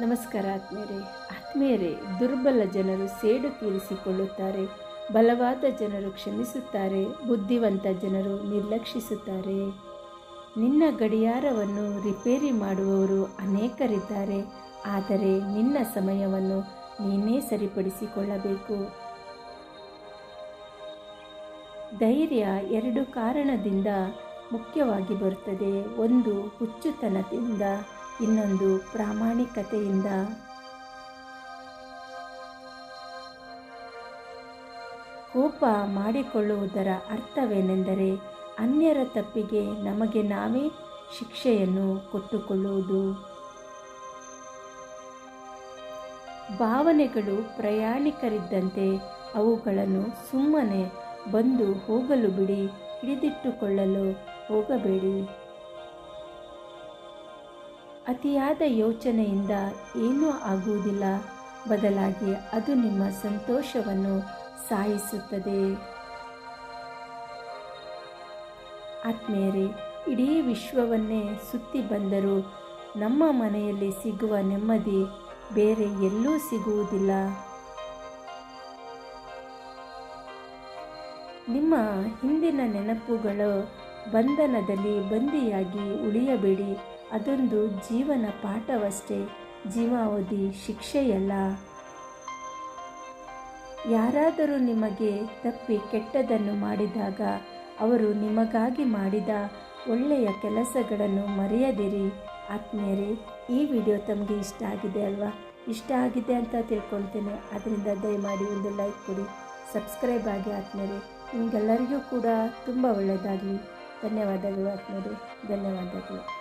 ನಮಸ್ಕಾರ ಆತ್ಮೀಯರೇ. ಆತ್ಮೀಯರೇ, ದುರ್ಬಲ ಜನರು ಸೇಡು ತೀರಿಸಿಕೊಳ್ಳುತ್ತಾರೆ. ಬಲವಾದ ಜನರು ಕ್ಷಮಿಸುತ್ತಾರೆ. ಬುದ್ಧಿವಂತ ಜನರು ನಿರ್ಲಕ್ಷಿಸುತ್ತಾರೆ. ನಿನ್ನ ಗಡಿಯಾರವನ್ನು ರಿಪೇರಿ ಮಾಡುವವರು ಅನೇಕರಿದ್ದಾರೆ. ಆದರೆ ನಿನ್ನ ಸಮಯವನ್ನು ನೀನೇ ಸರಿಪಡಿಸಿಕೊಳ್ಳಬೇಕು. ಧೈರ್ಯ ಎರಡು ಕಾರಣದಿಂದ ಮುಖ್ಯವಾಗಿ ಬರುತ್ತದೆ. ಒಂದು ಹುಚ್ಚುತನದಿಂದ ಇನ್ನೊಂದು ಪ್ರಾಮಾಣಿಕತೆಯಿಂದ. ಕೋಪ ಮಾಡಿಕೊಳ್ಳುವುದರ ಅರ್ಥವೇನೆಂದರೆ ಅನ್ಯರ ತಪ್ಪಿಗೆ ನಮಗೆ ನಾವೇ ಶಿಕ್ಷೆಯನ್ನು ಕೊಟ್ಟುಕೊಳ್ಳುವುದು. ಭಾವನೆಗಳು ಪ್ರಯಾಣಿಕರಿದ್ದಂತೆ ಅವುಗಳನ್ನು ಸುಮ್ಮನೆ ಬಂದು ಹೋಗಲು ಬಿಡಿ, ಹಿಡಿದಿಟ್ಟುಕೊಳ್ಳಲು ಹೋಗಬೇಡಿ. ಅತಿಯಾದ ಯೋಚನೆಯಿಂದ ಏನೂ ಆಗುವುದಿಲ್ಲ. ಬದಲಾಗಿ ಅದು ನಿಮ್ಮ ಸಂತೋಷವನ್ನು ಸಾಯಿಸುತ್ತದೆ. ಆತ್ಮೀಯರೇ, ಇಡೀ ವಿಶ್ವವನ್ನೇ ಸುತ್ತಿ ಬಂದರೂ ನಮ್ಮ ಮನೆಯಲ್ಲಿ ಸಿಗುವ ನೆಮ್ಮದಿ ಬೇರೆ ಎಲ್ಲೂ ಸಿಗುವುದಿಲ್ಲ. ನಿಮ್ಮ ಹಿಂದಿನ ನೆನಪುಗಳು ಬಂಧನದಲ್ಲಿ ಬಂದಿಯಾಗಿ ಉಳಿಯಬೇಡಿ. ಅದೊಂದು ಜೀವನ ಪಾಠವಷ್ಟೇ. ಜೀವಾವಧಿ ಶಿಕ್ಷೆಯಲ್ಲ. ಯಾರಾದರೂ ನಿಮಗೆ ತಪ್ಪಿ ಕೆಟ್ಟದನ್ನು ಮಾಡಿದಾಗ ಅವರು ನಿಮಗಾಗಿ ಮಾಡಿದ ಒಳ್ಳೆಯ ಕೆಲಸಗಳನ್ನು ಮರೆಯದಿರಿ. ಆತ್ಮೀಯರೇ, ಈ ವಿಡಿಯೋ ತಮಗೆ ಇಷ್ಟ ಆಗಿದೆ ಅಲ್ವಾ? ಇಷ್ಟ ಆಗಿದೆ ಅಂತ ತಿಳ್ಕೊಳ್ತೇನೆ. ಅದರಿಂದ ದಯಮಾಡಿ ಒಂದು ಲೈಕ್ ಕೊಡಿ. ಸಬ್ಸ್ಕ್ರೈಬ್ ಆಗಿ ಆತ್ಮೀಯರೇ, ನಿಮಗೆಲ್ಲರಿಗೂ ಕೂಡ ತುಂಬ ಒಳ್ಳೆಯದಾಗಲಿ. ಧನ್ಯವಾದಗಳು ಆತ್ಮೀಯರೇ. ಧನ್ಯವಾದಗಳು.